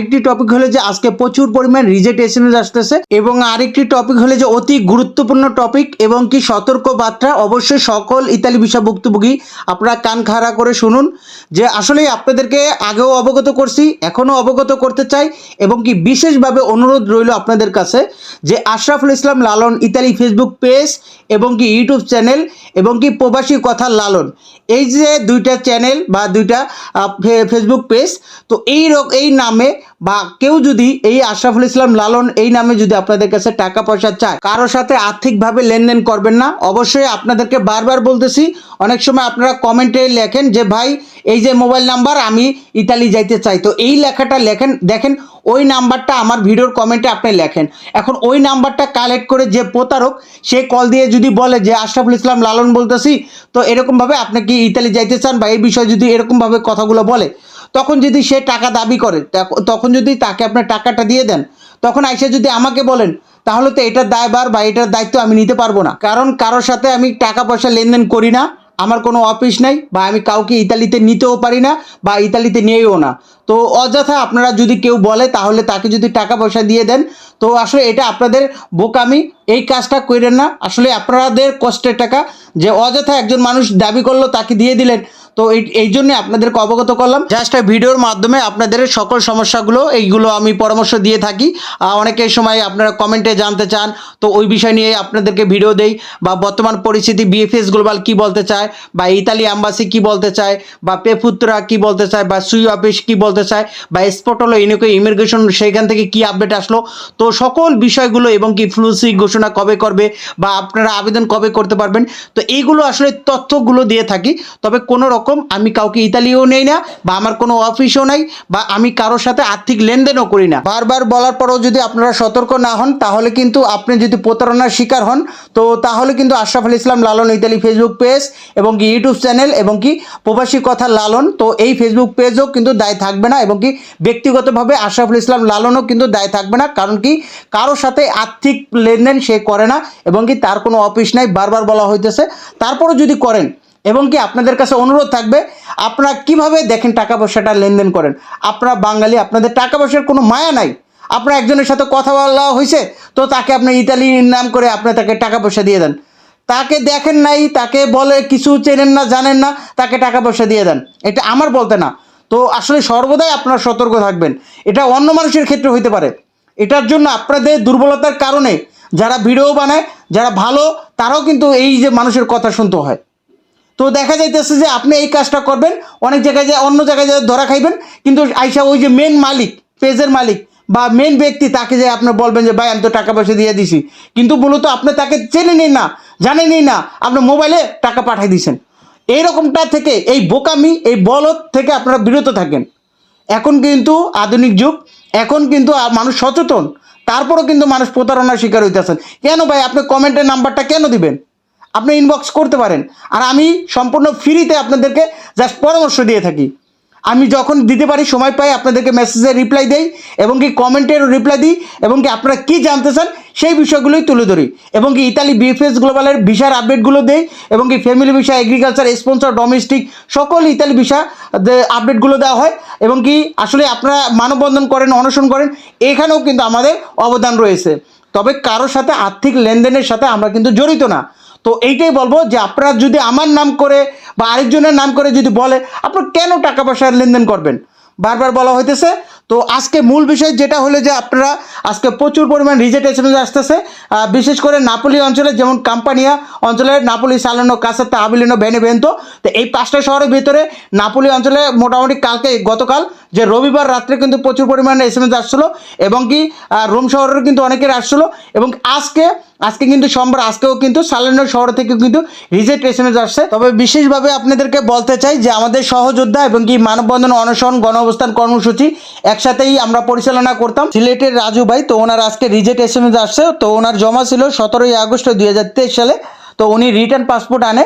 আরেকটি টপিক হলো যে আজকে প্রচুর পরিমাণ রিজেক্ট এসএমএস আসতেছে এবং আরেকটি টপিক হলো যে অতি গুরুত্বপূর্ণ টপিক এবং কি সতর্ক বার্তা অবশ্যই সকল ইতালি বিষয় ভুক্তভোগী আপনারা কান খাড়া করে শুনুন যে আসলে আপনাদেরকে আগেও অবগত করছি, এখনও অবগত করতে চাই এবং কি বিশেষভাবে অনুরোধ রইল আপনাদের কাছে যে Ashraful Islam Lalon Italy Facebook page এবং কি ইউটিউব চ্যানেল এবং কি প্রবাসী কথা লালন। এই যে দুইটা চ্যানেল বা দুইটা ফেসবুক পেজ তো এই এই নামে বা কেউ যদি এই আশরাফুল ইসলাম লালন এই নামে যদি আপনাদের কাছে টাকা পয়সা চায় কারোর সাথে আর্থিকভাবে লেনদেন করবেন না। অবশ্যই আপনাদেরকে বারবার বলতেছি, অনেক সময় আপনারা কমেন্টে লেখেন যে, ভাই, এই যে মোবাইল নাম্বার, আমি ইতালি যাইতে চাই। তো এই লেখাটা লেখেন, দেখেন, ওই নাম্বারটা আমার ভিডিওর কমেন্টে আপনি লেখেন। এখন ওই নাম্বারটা কালেক্ট করে যে প্রতারক, সে কল দিয়ে যদি বলে যে, আশরাফুল ইসলাম লালন বলতেছি, তো এরকমভাবে আপনি কি ইতালি যাইতে চান বা এই বিষয়ে যদি এরকমভাবে কথাগুলো বলে? তখন যদি সে টাকা দাবি করে, তখ- তখন যদি তাকে আপনার টাকাটা দিয়ে দেন, তখন আইসে যদি আমাকে বলেন, তাহলে তো এটার দায়ভার বা এটার দায়িত্ব আমি নিতে পারব না। কারণ কারোর সাথে আমি টাকা পয়সা লেনদেন করি না, আমার কোনো অফিস নাই বা আমি কাউকে ইতালিতে নিতেও পারি না বা ইতালিতে নিয়েও না। তো অযথা আপনারা যদি কেউ বলে, তাহলে তাকে যদি টাকা পয়সা দিয়ে দেন, তো আসলে এটা আপনাদের বোকামি, এই কাজটা করেন না। আসলে আপনাদের কষ্টের টাকা, যে অযথা একজন মানুষ দাবি করল, তাকে দিয়ে দিলেন তো এই জন্যে আপনাদেরকে অবগত করলাম। জাস্ট ভিডিওর মাধ্যমে আপনাদের সকল সমস্যাগুলো এইগুলো আমি পরামর্শ দিয়ে থাকি। আহ, অনেকের সময় আপনারা কমেন্টে জানতে চান তো ওই বিষয় নিয়ে আপনাদেরকে ভিডিও দেই বা বর্তমান পরিস্থিতি বিএফএস গ্লোবাল কি বলতে চায় বা ইতালি অ্যাম্বাসি কি বলতে চায় বা পেফুত্রা কি বলতে চায় বা সুই অফিস কি বলতে চায় বা স্পট হলো ইউনিকো ইমিগ্রেশন সেইখান থেকে কি আপডেট আসলো? তো সকল বিষয়গুলো এবং কি ফ্লুসি ঘোষণা কবে করবে বা আপনারা আবেদন কবে করতে পারবেন? তো এইগুলো আসলে তথ্যগুলো দিয়ে থাকি। তবে কোনো রকম, আমি কাউকে ইতালিও নেই না, বা আমার কোনো অফিসও নাই, বা আমি কারোর সাথে আর্থিক লেনদেনও করি না। বারবার বলার পরেও যদি আপনারা সতর্ক না হন, তাহলে কিন্তু আপনি যদি প্রতারণার শিকার হন, তো তাহলে কিন্তু Ashraf Al Islam Lalon Italy Facebook page এবং কি ইউটিউব চ্যানেল এবং কি প্রবাসী কথা লালন, তো এই ফেসবুক পেজও কিন্তু দায় থাকবে না এবং কি ব্যক্তিগতভাবে আশরাফুল ইসলাম লালনও কিন্তু দায় থাকবে না, কারণ কি কারোর সাথে আর্থিক লেনদেন সে করে না এবং কি তার কোনো অফিস নাই, বারবার বলা হইতেছে। তারপরও যদি করেন এবং কি আপনাদের কাছে অনুরোধ থাকবে, আপনারা কীভাবে দেখেন টাকা পয়সাটা লেনদেন করেন? আপনারা বাঙালি, আপনাদের টাকা পয়সার কোনো মায়া নাই। আপনার একজনের সাথে কথা বলা হয়েছে, তো তাকে আপনি ইতালির নাম করে আপনি তাকে টাকা পয়সা দিয়ে দেন। তাকে দেখেন নাই, তাকে বলে কিছু চেনেন না, জানেন না, তাকে টাকা পয়সা দিয়ে দেন। এটা আমার বলতে না। তো আসলে সর্বদাই আপনারা সতর্ক থাকবেন। এটা অন্য মানুষের ক্ষেত্রে হইতে পারে। এটার জন্য আপনাদের দুর্বলতার কারণে যারা ভিডিও বানায়, যারা ভালো, তারাও কিন্তু এই যে মানুষের কথা শুনতে হয়। তো দেখা যাইতেছে যে আপনি এই কাজটা করবেন, অনেক জায়গায় যায় অন্য জায়গায় যায় ধরা খাইবেন, কিন্তু আইসা ওই যে মেন মালিক, পেজের মালিক বা মেন ব্যক্তি তাকে যে আপনি বলবেন যে, ভাই, আমি তো টাকা পয়সা দিয়ে দিছি। কিন্তু মূলত আপনি তাকে চেনেনই না জানেনই না, আপনি মোবাইলে টাকা পাঠাই দিয়েছেন এইরকমটা থেকে এই বোকামি, এই বলদ থেকে আপনারা বিরত থাকেন। এখন কিন্তু আধুনিক যুগ, এখন কিন্তু মানুষ সচেতন, তারপরও কিন্তু মানুষ প্রতারণার শিকার হইতেছেন। কেন ভাই, আপনি কমেন্টের নাম্বারটা কেন দিবেন? আপনি ইনবক্স করতে পারেন। আর আমি সম্পূর্ণ ফ্রিতে আপনাদেরকে জাস্ট পরামর্শ দিয়ে থাকি। আমি যখন দিতে পারি, সময় পাই, আপনাদেরকে মেসেজের রিপ্লাই দেই এবং কি কমেন্টেরও রিপ্লাই দিই এবং কি আপনারা কী জানতে চান সেই বিষয়গুলোই তুলে ধরি এবং কি ইতালি বিএফএস গ্লোবালের ভিসার আপডেটগুলো দেই এবং কি family visa agriculture sponsor domestic সকল ইতালি ভিসা আপডেটগুলো দেওয়া হয় এবং কি আসলে আপনারা মানববন্ধন করেন, অনশন করেন, এখানেও কিন্তু আমাদের অবদান রয়েছে। তবে কারোর সাথে আর্থিক লেনদেনের সাথে আমরা কিন্তু জড়িত না। তো এইটাই বলব যে আপনারা যদি আমার নাম করে বা আরেকজনের নাম করে যদি বলে, আপনার কেন টাকা পয়সার লেনদেন করবেন? বারবার বলা হইতেছে তো আজকে মূল বিষয় যেটা হলো যে আপনারা আজকে প্রচুর পরিমাণ রিজেক্ট আসতেছে। বিশেষ করে নাপোলি অঞ্চলে যেমন কাম্পানিয়া অঞ্চলে নাপোলি, সালানো, কাসাত্তা, আবিলিনো বেনেভেন্তো তো এই পাঁচটা শহরের ভিতরে নাপোলি অঞ্চলে মোটামুটি কালকে গতকাল যে রবিবার রাত্রে কিন্তু প্রচুর পরিমাণে এসএমএস আসছিল এবং কি রোম শহরেরও কিন্তু অনেকের আসছিল এবং আজকে আজকে কিন্তু সোমবার, আজকেও কিন্তু সালানো শহর থেকে কিন্তু রিজেক্ট এসএমএস আসছে। তবে বিশেষভাবে আপনাদেরকে বলতে চাই যে আমাদের সহযোদ্ধা এবং কি মানববন্ধন, অনশন গণ অবস্থান কর্মসূচি এক একসাথেই আমরা পরিচালনা করতাম। সিলেটের রাজু ভাই, তো ওনার আজকে রিজেক্ট এস এম এস আসছে। তো ওনার জমা ছিল সতেরোই আগস্ট দুই হাজার তেইশ সালে। তো উনি রিটার্ন পাসপোর্ট আনে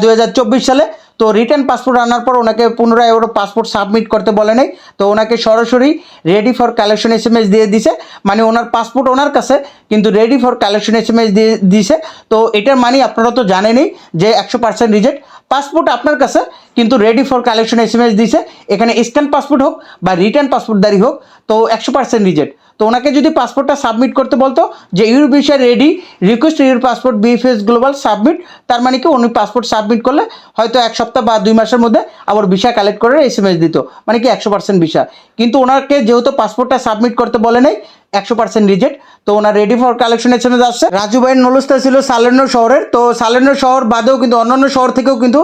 দু হাজার চব্বিশ সালে। তো রিটার্ন পাসপোর্ট আনার পর ওনাকে পুনরায় ওর পাসপোর্ট সাবমিট করতে বলে নাই। তো ওনাকে সরাসরি রেডি ফর কালেকশন এস দিয়ে দিছে। মানে ওনার পাসপোর্ট ওনার কাছে, কিন্তু রেডি ফর কালেকশন এস দিয়ে দিছে। তো এটার মানে আপনারা তো জানেনই যে একশো পার্সেন্ট রিজেক্ট পাসপোর্ট আপনার কাছে, কিন্তু ready for collection S M S দিছে। এখানে স্ক্যান পাসপোর্ট হোক বা রিটার্ন পাসপোর্টদারি হোক, তো একশো পার্সেন্ট রিজেক্ট তো ওনাকে যদি পাসপোর্টটা সাবমিট করতে বলতো যে your visa ready request your passport VFS global submit তার মানে কি, উনি পাসপোর্ট সাবমিট করলে হয়তো এক সপ্তাহ বা দুই মাসের মধ্যে আবার ভিসা কালেক্ট করে এস এম এস দিত। মানে কি একশো পার্সেন্ট ভিসা কিন্তু ওনাকে যেহেতু পাসপোর্টটা সাবমিট করতে বলে নাই একশো পার্সেন্ট রিজেক্ট তো ওনার রেডি ফর কালেকশন জন্য এম আসছে রাজু ভাইয়ের নলস্তা ছিল সালেন্দ্র শহরের। তো সালেন্দ্র শহর বাদেও কিন্তু অন্যান্য শহর থেকেও কিন্তু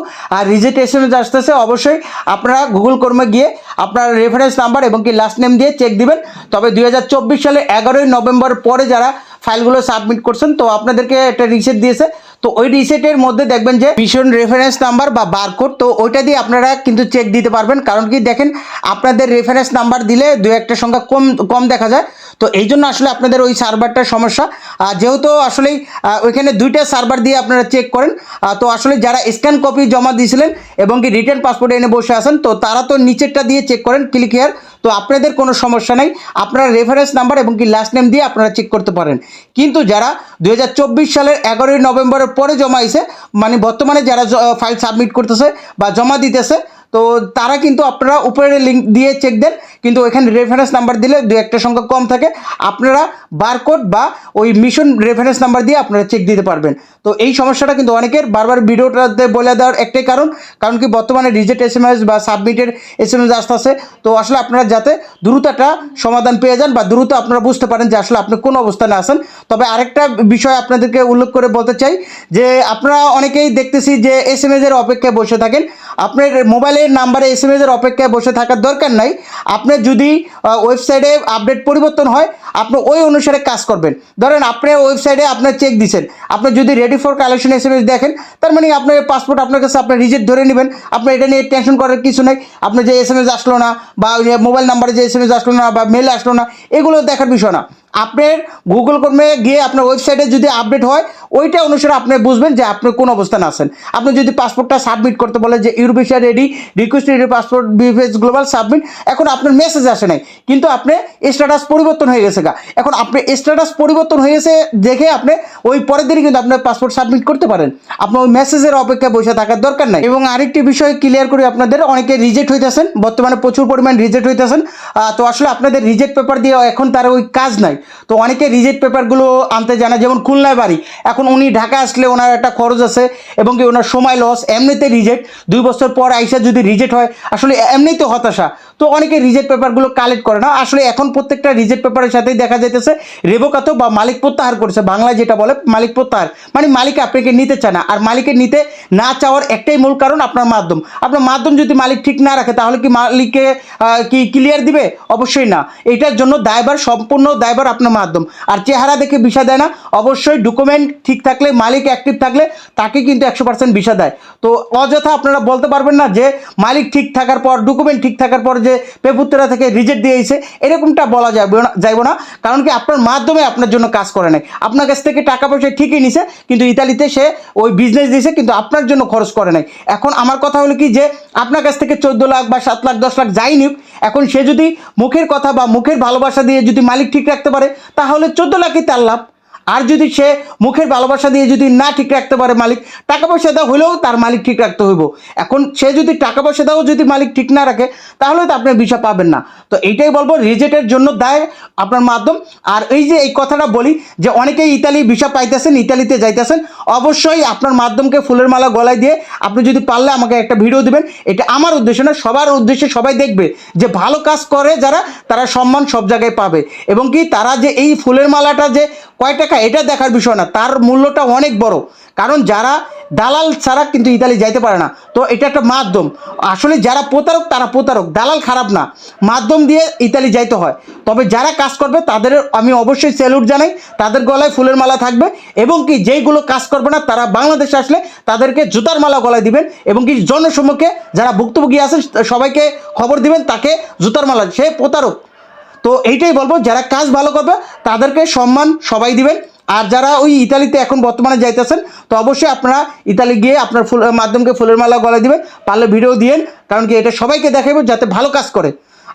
রিজেক্ট এস এম এস আসতেছে অবশ্যই আপনারা গুগল কর্মে গিয়ে আপনার রেফারেন্স নাম্বার এবং কি লাস্ট নেম দিয়ে চেক দিবেন। তবে দুই হাজার চব্বিশ সালে এগারোই নভেম্বর পরে যারা ফাইলগুলো সাবমিট করছেন, তো আপনাদেরকে একটা রিসেট দিয়েছে। তো ওই রিসেটের মধ্যে দেখবেন যে ভীষণ রেফারেন্স নাম্বার বা বারকোড তো ওইটা দিয়ে আপনারা কিন্তু চেক দিতে পারবেন। কারণ কি দেখেন, আপনাদের রেফারেন্স নাম্বার দিলে দু একটা সংখ্যা কম কম দেখা যায়। তো এই জন্য আসলে আপনাদের ওই সার্ভারটার সমস্যা। যেহেতু আসলেই ওইখানে দুইটা সার্ভার দিয়ে আপনারা চেক করেন তো আসলে যারা স্ক্যান কপি জমা দিয়েছিলেন এবং কি রিটার্ন পাসপোর্ট এনে বসে আছেন, তো তারা তো নিচেরটা দিয়ে চেক করেন ক্লিক হেয়ার তো আপনাদের কোনো সমস্যা নাই, আপনারা রেফারেন্স নাম্বার এবং কি লাস্ট নেম দিয়ে আপনারা চেক করতে পারেন। কিন্তু যারা দু হাজার চব্বিশ সালের এগারোই নভেম্বরের পরে জমা হয়েছে মানে বর্তমানে যারা ফাইল সাবমিট করতেছে বা জমা দিতেছে, তো তারা কিন্তু আপনারা উপরের লিঙ্ক দিয়ে চেক দেন। কিন্তু ওইখানে রেফারেন্স নাম্বার দিলে দু একটা সংখ্যা কম থাকে। আপনারা বারকোড বা ওই মিশন রেফারেন্স নাম্বার দিয়ে আপনারা চেক দিতে পারবেন। তো এই সমস্যাটা কিন্তু অনেকের বারবার ভিডিওটাতে বলে দেওয়ার একটাই কারণ কারণ কি বর্তমানে রিজেক্ট এস বা সাবমিটের এস এম এস আসতেছে। তো আসলে আপনারা যাতে দ্রুত একটা সমাধান পেয়ে যান বা দ্রুত আপনারা বুঝতে পারেন যে আসলে আপনি কোন অবস্থানে আসেন তবে আরেকটা বিষয় আপনাদেরকে উল্লেখ করে বলতে চাই যে আপনারা অনেকেই দেখতেছি যে এস এম এসের অপেক্ষায় বসে থাকেন। আপনার মোবাইলের নাম্বারে এস এম এর অপেক্ষায় বসে থাকার দরকার নাই। আপনার যদি ওয়েবসাইটে আপডেট পরিবর্তন হয়, আপনি ওই অনুসারে কাজ করবেন। ধরেন আপনি ওয়েবসাইটে আপনার চেক দিচ্ছেন আপনি যদি রেডি ফর কালেকশন এস দেখেন, তার মানে আপনার পাসপোর্ট আপনার কাছে আপনার রিজেক্ট ধরে নেবেন। আপনি এটা নিয়ে টেনশন করার কিছু নেই। আপনার যে এস এম এস আসলো না বা মোবাইল নাম্বারে যে এস এম এস আসলো না বা মেল আসলো না, এগুলো দেখার বিষয় না। আপনার গুগল কর্মে গিয়ে আপনার ওয়েবসাইটে যদি আপডেট হয় ওইটা অনুসারে আপনি বুঝবেন যে আপনি কোন অবস্থানে আছেন। আপনি যদি পাসপোর্টটা সাবমিট করতে বলে যে your ইউরোপিয়া ready request ready passport VFS global submit এখন আপনার মেসেজ আসে নাই। কিন্তু আপনি স্ট্যাটাস পরিবর্তন হয়ে গেছে গা। এখন আপনি স্ট্যাটাস পরিবর্তন হয়ে গেছে দেখে আপনি ওই পরের দিনই কিন্তু আপনার পাসপোর্ট সাবমিট করতে পারেন। আপনার ওই মেসেজের অপেক্ষায় বসে থাকার দরকার নাই। এবং আরেকটি বিষয় ক্লিয়ার করি আপনাদের, অনেকে রিজেক্ট হইতেছেন। বর্তমানে প্রচুর পরিমাণ রিজেক্ট হইতেছেন। তো আসলে আপনাদের রিজেক্ট পেপার দিয়ে এখন তার ওই কাজ নাই। তো অনেকে রিজেক্ট পেপারগুলো আনতে জানে, যেমন খুলনায় বাড়ি। এখন উনি ঢাকা আসলে ওনার একটা খরচ আছে এবং কি ওনার সময় লস এমনিতে রিজেক্ট দুই বছর পর আইসা যদি রিজেক্ট হয়, আসলে এমনিতে হতাশা। তো অনেকে রিজেক্ট পেপারগুলো কালেক্ট করে না। আসলে এখন প্রত্যেকটা রিজেক্ট পেপারের সাথেই দেখা যাইতেছে রেবোকাতো বা মালিক প্রত্যাহার করেছে। বাংলায় যেটা বলে, মালিক প্রত্যাহার। মানে মালিক আপনাকে নিতে চায় না। আর মালিকের নিতে না চাওয়ার একটাই মূল কারণ আপনার মাধ্যম। আপনার মাধ্যম যদি মালিক ঠিক না রাখে, তাহলে কি মালিককে কি ক্লিয়ার দিবে? অবশ্যই না। এটার জন্য দায়বার সম্পূর্ণ দায়বার আপনার মাধ্যম। আর চেহারা দেখে ভিসা দেয় না। অবশ্যই ডকুমেন্ট ঠিক থাকলে, মালিক অ্যাক্টিভ থাকলে তাকে কিন্তু একশো পার্সেন্ট ভিসা দেয়। তো অযথা আপনারা বলতে পারবেন না যে মালিক ঠিক থাকার পর ডকুমেন্ট ঠিক থাকার পর যে পেপুত্তরা থেকে রিজেক্ট দিয়েছে, এরকমটা বলা যাবে না, যাইব না। কারণ কি, আপনার মাধ্যমে আপনার জন্য কাজ করে নেয় আপনার কাছ থেকে টাকা পয়সা ঠিকই নিছে, কিন্তু ইতালিতে সে ওই বিজনেস দিয়েছে কিন্তু আপনার জন্য খরচ করে নাই। এখন আমার কথা হলো কি যে, আপনার কাছ থেকে চোদ্দ লাখ বা সাত লাখ, দশ লাখ যাই নিক, এখন সে যদি মুখের কথা বা মুখের ভালোবাসা দিয়ে যদি মালিক ঠিক রাখতে পারে, তাহলে চোদ্দ লাখই তার লাভ। আর যদি সে মুখের ভালোবাসা দিয়ে যদি না ঠিক রাখতে পারে মালিক, টাকা পয়সা দেওয়া হলেও তার মালিক ঠিক রাখতে হইব। এখন সে যদি টাকা পয়সা দেওয়া যদি মালিক ঠিক না রাখে, তাহলে তো আপনি বিষয় পাবেন না। তো এইটাই বলব, রিজেক্টের জন্য দায় আপনার মাধ্যম। আর এই যে এই কথাটা বলি, যে অনেকেই ইতালি ভিসা পাইতেছেন, ইতালিতে যাইতেছেন, অবশ্যই আপনার মাধ্যমকে ফুলের মালা গলায় দিয়ে আপনি যদি পারলে আমাকে একটা ভিডিও দিবেন। এটা আমার উদ্দেশ্য না, সবার উদ্দেশ্যে সবাই দেখবে যে ভালো কাজ করে যারা, তারা সম্মান সব জায়গায় পাবে। এবং কি তারা যে এই ফুলের মালাটা যে কয় টাকা এটা দেখার বিষয় না। তার মূল্যটা অনেক বড়। কারণ যারা দালাল ছাড়া কিন্তু ইতালি যাইতে পারে না। তো এটা একটা মাধ্যম। আসলে যারা প্রতারক, তারা প্রতারক। দালাল খারাপ না। মাধ্যম দিয়ে ইতালি যাইতে হয়। তবে যারা কাজ করবে, তাদের আমি অবশ্যই স্যালুট জানাই। তাদের গলায় ফুলের মালা থাকবে এবং কি যেইগুলো কাজ করবে না, তারা বাংলাদেশে আসলে তাদেরকে জুতার মালা গলায় দিবেন এবং কি জনসম্মুখে যারা ভুক্তভোগী আছে সবাইকে খবর দিবেন, তাকে জুতার মালা। সে প্রতারক। তো এইটাই বলব, যারা কাজ ভালো করবে, তাদেরকে সম্মান সবাই দিবেন। আর যারা ওই ইতালিতে এখন বর্তমানে যাইতেছেন, তো অবশ্যই আপনারা ইতালি গিয়ে আপনার ফুল, মাধ্যমকে ফুলের মালা গলায় দিবেন, পারলে ভিডিও দিয়েন, কারণ কি এটা সবাইকে দেখাবো যাতে ভালো কাজ করে।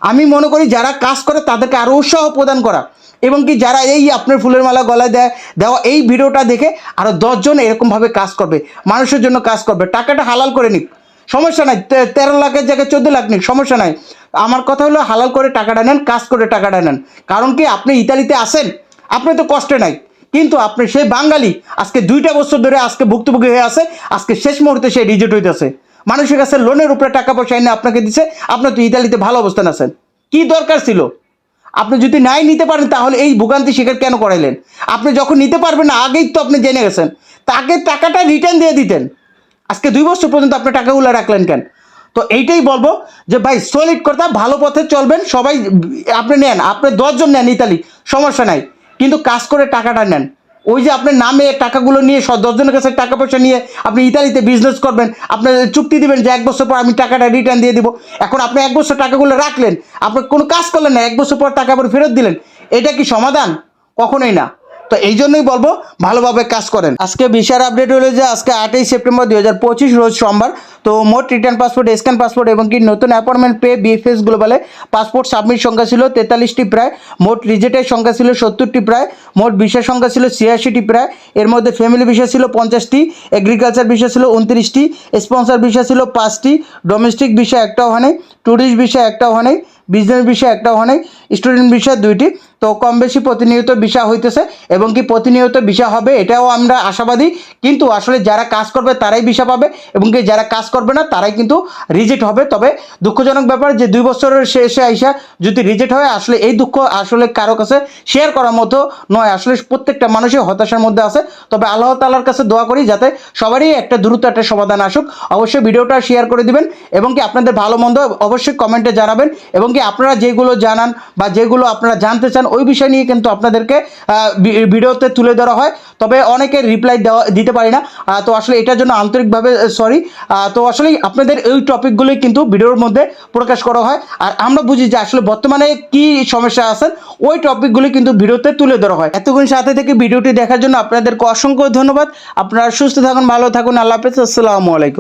আমি মনে করি যারা কাজ করে, তাদেরকে আরও উৎসাহ প্রদান করা। এবং কি যারা এই আপনার ফুলের মালা গলায় দেয়, দেওয়া এই ভিডিওটা দেখে আরও দশজন এরকমভাবে কাজ করবে, মানুষের জন্য কাজ করবে। টাকাটা হালাল করে নিক। সমস্যা নাই তেরো লাখের জায়গায় চোদ্দ লাখ নিক সমস্যা নাই। আমার কথা হলো, হালাল করে টাকাটা নেন, কাজ করে টাকাটা নেন। কারণ কি, আপনি ইতালিতে আসেন আপনি তো কষ্টে নাই। কিন্তু আপনি সেই বাঙালি, আজকে দুইটা বছর ধরে আজকে ভুক্তভোগী হয়ে আছে, আজকে শেষ মুহূর্তে সে রিজেক্ট হইতেছে। মানুষের কাছে লোনের উপরে টাকা পয়সা এনে আপনাকে দিছে, আপনি তো ইতালিতে ভালো অবস্থান আছেন। কি দরকার ছিল? আপনি যদি নাই নিতে পারেন, তাহলে এই ভোগান্তি শিকার কেন করাইলেন? আপনি যখন নিতে পারবেন না, আগেই তো আপনি জেনে গেছেন। তাকে টাকাটা রিটার্ন দিয়ে দিতেন। আজকে দুই বছর পর্যন্ত আপনি টাকাগুলো রাখলেন কেন? তো এইটাই বলব যে ভাই সলিড কথা ভালো পথে চলবেন, সবাই আপনি নেন, আপনি দশজন নেন ইতালি, সমস্যা নাই। কিন্তু কাজ করে টাকাটা নেন। ওই যে আপনার নামে টাকাগুলো নিয়ে দশজনের কাছে টাকা পয়সা নিয়ে আপনি ইতালিতে বিজনেস করবেন আপনার চুক্তি দিবেন যে এক বছর পর আমি টাকাটা রিটার্ন দিয়ে দিব। এখন আপনি এক বছর টাকাগুলো রাখলেন, আপনি কোনো কাজ করলেন না, এক বছর পর টাকা আবার ফেরত দিলেন। এটা কি সমাধান? কখনোই না। তো এই জন্যই বলব, ভালোভাবে কাজ করেন। আজকে বিশার আপডেট হলো যে আজকে আটই সেপ্টেম্বর দুই হাজার পঁচিশ রোজ সোমবার। তো মোট রিটার্ন পাসপোর্ট স্ক্যান পাসপোর্ট এবং কি নতুন অ্যাপয়েন্টমেন্ট পে বিএফএস গ্লোবালে পাসপোর্ট সাবমিট সংখ্যা ছিল তেতাল্লিশটি প্রায়, মোট রিজেক্টের সংখ্যা ছিল সত্তরটি প্রায়, মোট বিষয় সংখ্যা ছিল ছিয়াশিটি প্রায়, এর মধ্যে ফ্যামিলি বিষয় ছিল পঞ্চাশটি এগ্রিকালচার বিষয় ছিল উনত্রিশটি স্পন্সর বিষয় ছিল পাঁচটি ডোমেস্টিক বিষয় একটাও হয় নাই ট্যুরিস্ট বিষয় একটাও হয় নাই বিজনেস বিষয় একটাও হয় নাই স্টুডেন্ট বিষয় দুইটি। তো কম বেশি প্রতিনিয়ত বিষয় হইতেছে, এবং কি প্রতিনিয়ত বিষয় হবে এটাও আমরা আশাবাদী। কিন্তু আসলে যারা কাজ করবে তারাই বিষয় পাবে, এবং কি যারা কাজ করবে না তারাই কিন্তু রিজেক্ট হবে। তবে দুঃখজনক ব্যাপার যে দুই বছরের শেষে আইসা যদি রিজেক্ট হয়, আসলে এই দুঃখ আসলে কারও কাছে শেয়ার করার মতো নয়। আসলে প্রত্যেকটা মানুষই হতাশার মধ্যে আছে। তবে আল্লাহ তালার কাছে দোয়া করি যাতে সবারই একটা দ্রুত একটা সমাধান আসুক। অবশ্যই ভিডিওটা শেয়ার করে দিবেন, এবং কি আপনাদের ভালো মন্দ অবশ্যই কমেন্টে জানাবেন, এবং কি আপনারা যেগুলো জানান বা যেগুলো আপনারা জানতে চান ওই বিষয় নিয়ে কিন্তু আপনাদেরকে ভিডিওতে তুলে ধরা হয়। তবে অনেকে রিপ্লাই দেওয়া, দিতে পারি না। তো আসলে এটার জন্য আন্তরিকভাবে সরি তো আসলে আপনাদের এই টপিকগুলোই কিন্তু ভিডিওর মধ্যে প্রকাশ করা হয়। আর আমরা বুঝি যে আসলে বর্তমানে কি সমস্যা আছেন ওই টপিকগুলি কিন্তু ভিডিওতে তুলে ধরা হয়। এতক্ষণ সাথে থেকে ভিডিওটি দেখার জন্য আপনাদেরকে অসংখ্য ধন্যবাদ। আপনারা সুস্থ থাকুন, ভালো থাকুন। আল্লাহ হাফেজ। আসসালামু আলাইকুম।